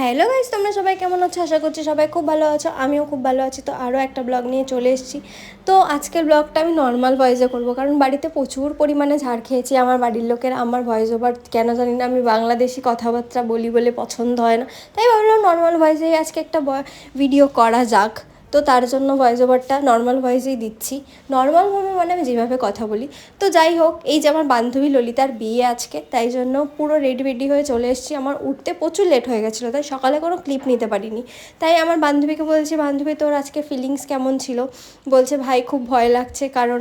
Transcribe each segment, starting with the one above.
Hello guys, তোমরা সবাই কেমন আছো? আশা করছি সবাই খুব ভালো আছো। আমিও খুব ভালো আছি। তো আরও একটা ব্লগ নিয়ে চলে এসেছি। তো আজকের ব্লগটা আমি নর্মাল ভয়েসে করব। কারণ বাড়িতে প্রচুর পরিমাণে ঝাড় খেয়েছি আমার বাড়ির লোকের। আমার ভয়েস ওভার কেন জানি না, আমি বাংলাদেশি কথাবার্তা বলি বলে পছন্দ হয় না। তাই ভাবলাম নর্মাল ভয়েসেই আজকে একটা ভিডিও করা যাক। তো তার জন্য ভয়েস ওভারটা নর্মাল ভয়েসেই দিচ্ছি। নর্মালভাবে মানে আমি যেভাবে কথা বলি। তো যাই হোক, এই যে আমার বান্ধবী ললিতার বিয়ে আজকে, তাই জন্য পুরো রেডি রেডি হয়ে চলে এসেছি। আমার উঠতে প্রচুর লেট হয়ে গেছিল, তাই সকালে কোনো ক্লিপ নিতে পারিনি। তাই আমার বান্ধবীকে বলছি, বান্ধবী, তোর আজকে ফিলিংস কেমন ছিল? বলছে, ভাই, খুব ভয় লাগছে, কারণ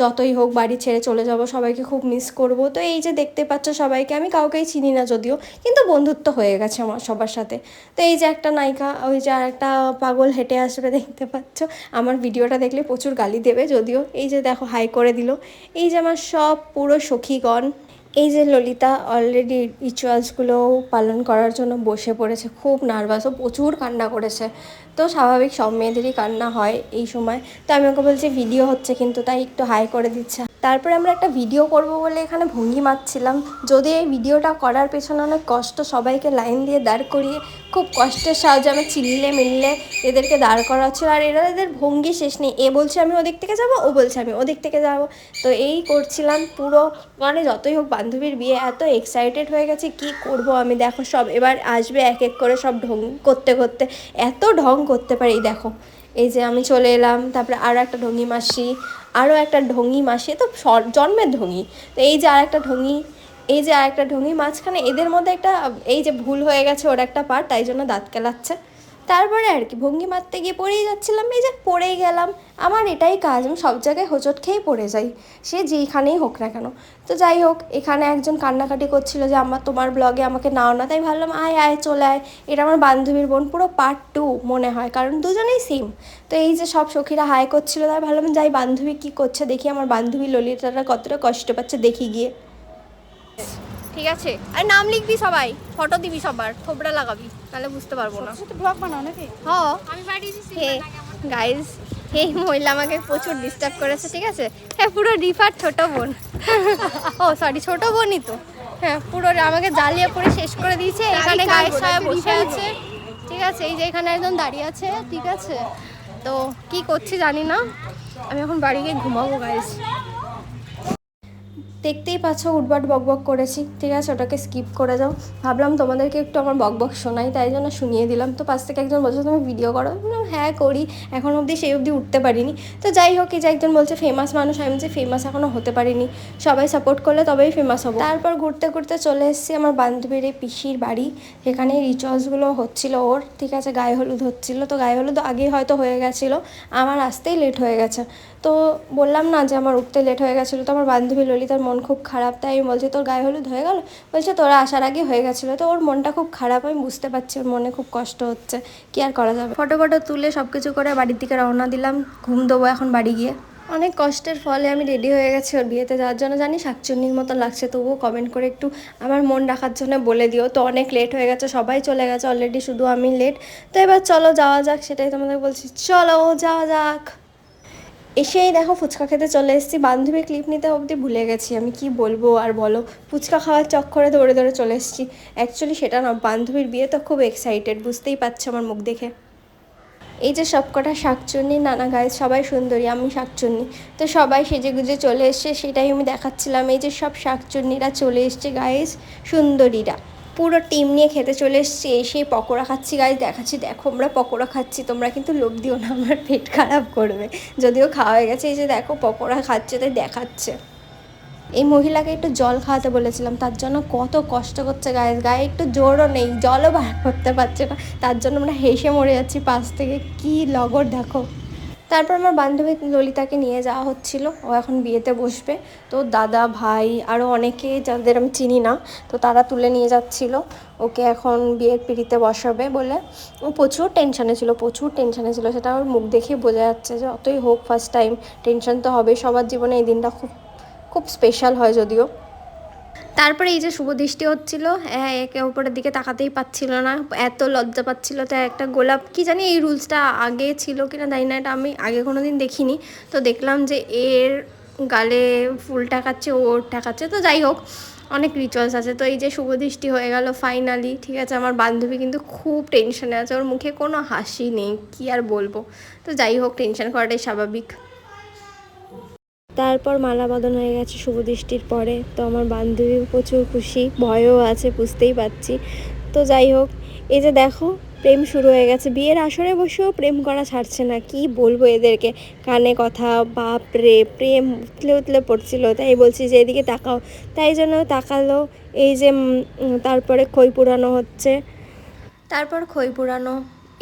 যতই হোক বাড়ি ছেড়ে চলে যাব, সবাইকে খুব মিস করব। তো এই যে দেখতে পাচ্ছ সবাইকে, আমি কাউকেই চিনি না যদিও, কিন্তু বন্ধুত্ব হয়ে গেছে আমার সবার সাথে। তো এই যে একটা নায়িকা, ওই যে আর একটা পাগল হেঁটে আসবে দেখতে পাচ্ছ। আমার ভিডিওটা দেখলে প্রচুর গালি দেবে যদিও। এই যে দেখো, হাই করে দিল। এই যে আমার সব পুরো সখীগণ। এই যে ললিতা অলরেডি রিচুয়ালসগুলো পালন করার জন্য বসে পড়েছে। খুব নার্ভাস ও প্রচুর কান্না করেছে। তো স্বাভাবিক সব মেয়েদেরই কান্না হয় এই সময়। তো আমি ওকে বলছি ভিডিও হচ্ছে কিন্তু, তাই একটু হাই করে দিচ্ছে। তারপরে আমরা একটা ভিডিও করব বলে এখানে ভঙ্গি মারছিলাম। যদি এই ভিডিওটা করার পেছনে অনেক কষ্ট সবাইকে লাইন দিয়ে দাঁড় করিয়ে, খুব কষ্টের সাহায্যে আমি চিল্লে মিললে এদেরকে দাঁড় করা হচ্ছিল আর এরা এদের ভঙ্গি শেষ নেই। এ বলছে আমি ওদিক থেকে যাব, ও বলছে আমি ওদিক থেকে যাব। তো এই করছিলাম পুরো মানে যতই হোক বান্ধবীর বিয়ে, এত এক্সাইটেড হয়ে গেছে, কি করব আমি? দেখো সব এবার আসবে এক এক করে সব ঢং করতে করতে। এত ঢং করতে পারি, দেখো। এই যে আমি চলে এলাম, তারপরে আরও একটা ঢঙ্গি মাসি আরও একটা ঢঙি মাসে তো জন্মের ঢঙি। তো এই যে আর একটা ঢঙ্গি এই যে আর একটা ঢঙি, মাঝখানে এদের মধ্যে একটা, এই যে ভুল হয়ে গেছে ওর একটা পার্ট তাই জন্য দাঁত কেলাচ্ছে। তারপরে আর কি, ভঙ্গি মারতে গিয়ে পড়েই যাচ্ছিলাম, এই যে পড়েই গেলাম। আমার এটাই কাজ, আমি সব জায়গায় হোঁচট খেয়েই পড়ে যাই, সে যেইখানেই হোক না কেন। তো যাই হোক, এখানে একজন কান্নাকাটি করছিল যে আমার তোমার ব্লগে আমাকে নাও না। তাই ভাবলাম, আয় আয়, চলে আয়। এটা আমার বান্ধবীর বোন, পুরো পার্ট টু মনে হয়, কারণ দুজনেই সেম তো এই যে সব সখীরা হাই করছিল, তাই ভাবলাম, যাই, বান্ধবী কী করছে, দেখি আমার বান্ধবী ললিতাটা কতটা কষ্ট পাচ্ছে দেখি গিয়ে। ঠিক আছে? আর নাম লিখবি সবাই ফটো দিবি সবার থোবড়া লাগাবি তাহলে বুঝতে পারব না। ব্লগ বানাও নাকি? হ। হে গাইজ এই মহিলা আমাকে প্রচুর ডিস্টার্ব করেছে ঠিক আছে? হ্যাঁ পুরো রিফার ছোট বোন। ও সরি ছোট বোনই তো। হ্যাঁ পুরো আমাকে জ্বালিয়ে পরে শেষ করে দিয়েছে। এখানে গায়ের সায়া বসে আছে। ঠিক আছে এই যে এখানে একজন দাঁড়িয়ে আছে ঠিক আছে? তো কি করছি জানি না। আমি এখন বাড়ি গিয়ে ঘুমাবো গাইজ দেখতেই পাচ্ছ উঠবাট বকবক করেছি। ঠিক আছে, ওটাকে স্কিপ করে যাও। ভাবলাম তোমাদেরকে একটু আমার বকবক শোনাই, তাই জন্য শুনিয়ে দিলাম। তো পাশ থেকে একজন বলছে, তুমি ভিডিও করো। হ্যাঁ করি। এখন অবধি সেই অবধি উঠতে পারিনি। তো যাই হোক, এই যে একজন বলছে ফেমাস মানুষ। আমি যে ফেমাস এখনও হতে পারিনি। সবাই সাপোর্ট করলে তবেই ফেমাস হব। তারপর ঘুরতে ঘুরতে চলে এসেছি আমার বান্ধবীর এই পিসির বাড়ি। সেখানে রিচার্জগুলো হচ্ছিল ওর। ঠিক আছে, গায়ে হলুদ হচ্ছিল। তো গায়ে হলুদ আগেই হয়তো হয়ে গেছিল। আমার আসতেই লেট হয়ে গেছে। তো বললাম না যে আমার উঠতে লেট হয়ে গেছিল তো আমার বান্ধবী ললিতার মন খুব খারাপ তাই আমি বলছি তোর গায়ে হলুদ হয়ে গেল? বলছে তোরা আসার আগে হয়ে গেছিল। তো ওর মনটা খুব খারাপ আমি বুঝতে পারছি ওর মনে খুব কষ্ট হচ্ছে কি আর করা যাবে? ফটো ফটো তুলে সব কিছু করে বাড়ির দিকে রওনা দিলাম ঘুম দেবো এখন বাড়ি গিয়ে। অনেক কষ্টের ফলে আমি রেডি হয়ে গেছি ওর বিয়েতে যাওয়ার জন্য জানি শাকচুন্নির মতো লাগছে তবুও কমেন্ট করে একটু আমার মন রাখার জন্য বলে দিও। তো অনেক লেট হয়ে গেছে সবাই চলে গেছে অলরেডি শুধু আমি লেট তো এবার চলো যাওয়া যাক সেটাই তোমাদের বলছি চলো যাওয়া যাক। এসেই দেখো ফুচকা খেতে চলে এসেছি। বান্ধবী ক্লিপ নিতে অবধি ভুলে গেছি। আমি কি বলব আর বলো, ফুচকা খাওয়ার চক্করে দৌড়ে দৌড়ে চলে এসেছি। অ্যাকচুয়ালি সেটা না, বান্ধবীর বিয়ে তো খুব এক্সাইটেড বুঝতেই পারছ আমার মুখ দেখে। এই যে সবকটা শাকচুন্নি, নানা গায়ে সবাই সুন্দরী, আমি শাকচুন্নি। তো সবাই সেজে গুজে চলে এসছে, সেটাই আমি দেখাচ্ছিলাম। এই যে সব শাকচুন্নিরা চলে এসছে গায়েস সুন্দরীরা। পুরো টিম নিয়ে খেতে চলে এসছি এসে পকোড়া খাচ্ছি গাছ দেখাচ্ছি, দেখো, আমরা পকোড়া খাচ্ছি, তোমরা কিন্তু লোভ দিও না, আমার পেট খারাপ করবে। যদিও খাওয়া হয়ে গেছে, এই যে দেখো, পকোড়া খাচ্ছে, তাই দেখাচ্ছে। এই মহিলাকে একটু জল খাওয়াতে বলেছিলাম, তার জন্য কত কষ্ট করছে গায়ে গায়ে একটু জোরও নেই, জলও বার করতে পারছে না। তার জন্য আমরা হেসে মরে যাচ্ছি, পাশ থেকে। কি লগর, দেখো। তারপর আমার বান্ধবী ললিতাকে নিয়ে যাওয়া হচ্ছিল। ও এখন বিয়েতে বসবে। তো দাদা, ভাই আরও অনেকে যাদের আমি চিনি না, তো তারা তুলে নিয়ে যাচ্ছিল। ওকে এখন বিয়ের পিড়িতে বসাবে বলে। ও প্রচুর টেনশানে ছিল, প্রচুর টেনশানে ছিল। সেটা ওর মুখ দেখেই বোঝা যাচ্ছে যে অতই হোক ফার্স্ট টাইম টেনশন তো হবেই। সবার জীবনে এই দিনটা খুব খুব স্পেশাল হয় যদিও। তারপরে এই যে শুভ দৃষ্টি হচ্ছিল হ্যাঁ একে অপরের দিকে তাকাতেই পাচ্ছিল না, এত লজ্জা পাচ্ছিল তো একটা গোলাপ, কি জানি এই রুলসটা আগে ছিল কিনা জানি না, এটা আমি আগে কোনো দিন দেখিনি। তো দেখলাম যে এর গালে ফুল টাকাচ্ছে, ওর টাকাচ্ছে, তো যাই হোক, অনেক রিচুয়ালস আছে। তো এই যে শুভদৃষ্টি হয়ে গেল ফাইনালি ঠিক আছে, আমার বান্ধবী কিন্তু খুব টেনশনে আছে, ওর মুখে কোনো হাসি নেই, কি আর বলব? তো যাই হোক টেনশন করাটাই স্বাভাবিক। তারপর মালা বদন হয়ে গেছে শুভদৃষ্টির পরে। তো আমার বান্ধবী প্রচুর খুশি, ভয়ও আছে, বুঝতেই পারছি। তো যাই হোক, এই যে দেখো, প্রেম শুরু হয়ে গেছে। বিয়ের আসরে বসেও প্রেম করা ছাড়ছে না, কি বলব এদেরকে? কানে কথা, বাপ রে, প্রেম উতলে উতলে পড়ছিল। তাই বলছি যে এদিকে তাকাও। তাই জন্য তাকালো, এই যে তারপরে খই পুরানো হচ্ছে। তারপর খই পুরানো।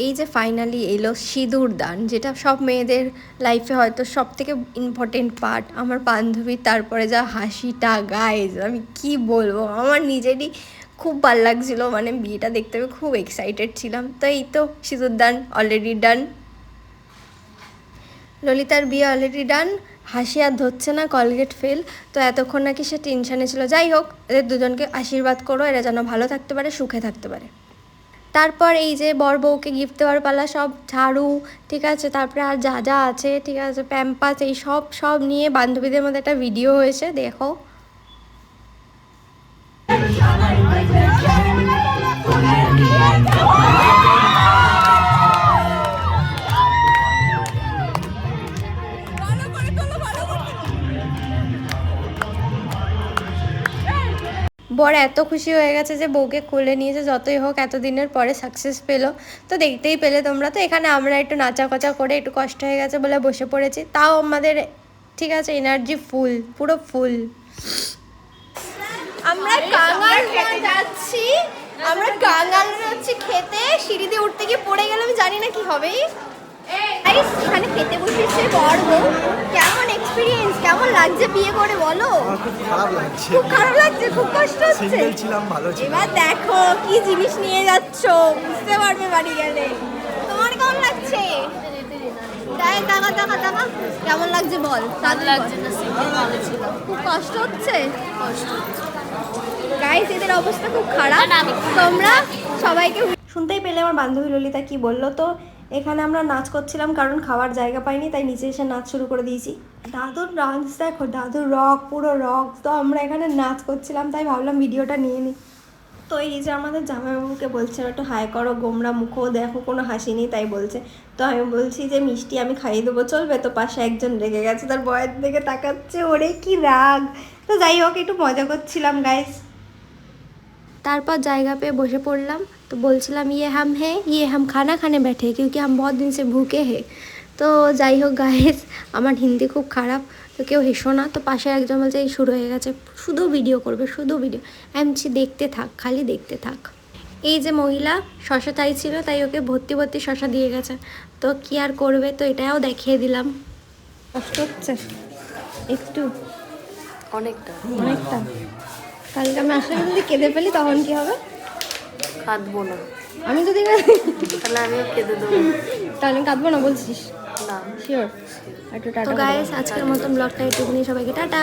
এই যে ফাইনালি এলো সিঁদুর দান, যেটা সব মেয়েদের লাইফে হয়তো সব থেকে ইম্পর্টেন্ট পার্ট আমার বান্ধবীর তারপরে যা হাসিটা গাইজ আমি কি বলব? আমার নিজেরই খুব ভালো লাগছিল মানে বিয়েটা দেখতে আমি খুব এক্সাইটেড ছিলাম। তো এই তো সিঁদুর দান অলরেডি ডান ললিতার বিয়ে অলরেডি ডান হাসি আর ধরছে না কলগেট ফেল তো এতক্ষণ নাকি সে টেনশানে ছিল। যাই হোক, এদের দুজনকে আশীর্বাদ করো, এরা যেন ভালো থাকতে পারে, সুখে থাকতে পারে। তারপর এই যে বর বউকে গিফট দেওয়ার পালা, সব ঝাড়ু, ঠিক আছে? তারপরে আর যা যা আছে, ঠিক আছে? প্যাম্পাস এই সব সব নিয়ে বান্ধবীদের মধ্যে একটা ভিডিও হয়েছে, দেখো। বর এত খুশি হয়ে গেছে যে বউকে কোলে নিয়েছে যতই হোক এতদিনের পরে সাকসেস পেল। তো দেখতেই পেলে তোমরা। তো এখানে আমরা একটু নাচা কচা করে একটু কষ্ট হয়ে গেছে বলে বসে পড়েছি। তাও আমাদের, ঠিক আছে এনার্জি ফুল পুরো ফুল আমরা কাঙাল যাচ্ছি। আমরা কাঙাল খেতে। সিঁড়ি দিয়ে উঠতে গিয়ে পড়ে গেলাম, জানি না কি হবে এখানে খেতে বসেছে বর বউ। কেমন এক্সপিরিয়েন্স কেমন লাগছে বিয়ে করে বলো? খুব খারাপ লাগছে। খুব খারাপ লাগছে খুব কষ্ট হচ্ছে? সিঙ্গেল ছিলাম ভালো ছিল এবার দেখো কি জিনিস নিয়ে যাচ্ছ? বুঝতে পারবে বাড়ি গেলে। তোমার কেমন লাগছে? দেখ দেখা দেখা দেখা কেমন লাগছে বল? ভালো লাগছে না খুব কষ্ট হচ্ছে? গাইস এদের অবস্থা খুব খারাপ। তোমরা সবাইকে শুনতেই পেলে আমার বান্ধবী ললিতা কি বলল তো? এখানে আমরা নাচ করছিলাম কারণ খাওয়ার জায়গা পাইনি, তাই নিচে এসে নাচ শুরু করে দিয়েছি। দাদুর ডান্স দেখো, দাদুর রক পুরো রক তো আমরা এখানে নাচ করছিলাম, তাই ভাবলাম ভিডিওটা নিয়ে নিই তো এই যে আমাদের জামাইবাবুকে বলছে, একটু হাই করো, গোমরা মুখও দেখো, কোনো হাসি নেই, তাই বলছে। তো আমি বলছি যে, মিষ্টি আমি খাইয়ে দেবো, চলবে তো? পাশে একজন রেগে গেছে, তার বয়ের দিকে তাকাচ্ছে, ওরে কি রাগ! তো যাই হোক, একটু মজা করছিলাম গাইস তারপর জায়গা পেয়ে বসে পড়লাম। তো বলছিলাম ইয়ে হাম হে ইয়ে হাম খানা খানে ব্যাঠে কিউকি হাম বহুত দিন সে ভুকে হে। তো যাই হোক গায়েস আমার হিন্দি খুব খারাপ তো কেউ হেসো না। তো পাশে একজন বলছে এই শুরু হয়ে গেছে শুধু ভিডিও করবে শুধু ভিডিও এমছি দেখতে থাক খালি দেখতে থাক। এই যে মহিলা শশা চাইছিল তাই ওকে ভর্তি ভর্তি শশা দিয়ে গেছে। তো কি আর করবে তো এটাও দেখিয়ে দিলাম। কষ্ট হচ্ছে? একটু? অনেকটা। অনেকটা? কালকে আমি আসলে যদি কেঁদে ফেলি তখন কি হবে? কাঁদবো না। আমি যদি তাহলে আমিও কেঁদে দেবো। তাহলে কাঁদবো না বলছিস? না। শিওর একটু টাটা গাইস আজকের মতন ব্লগটা একটুখানি সবাইকে টাটা।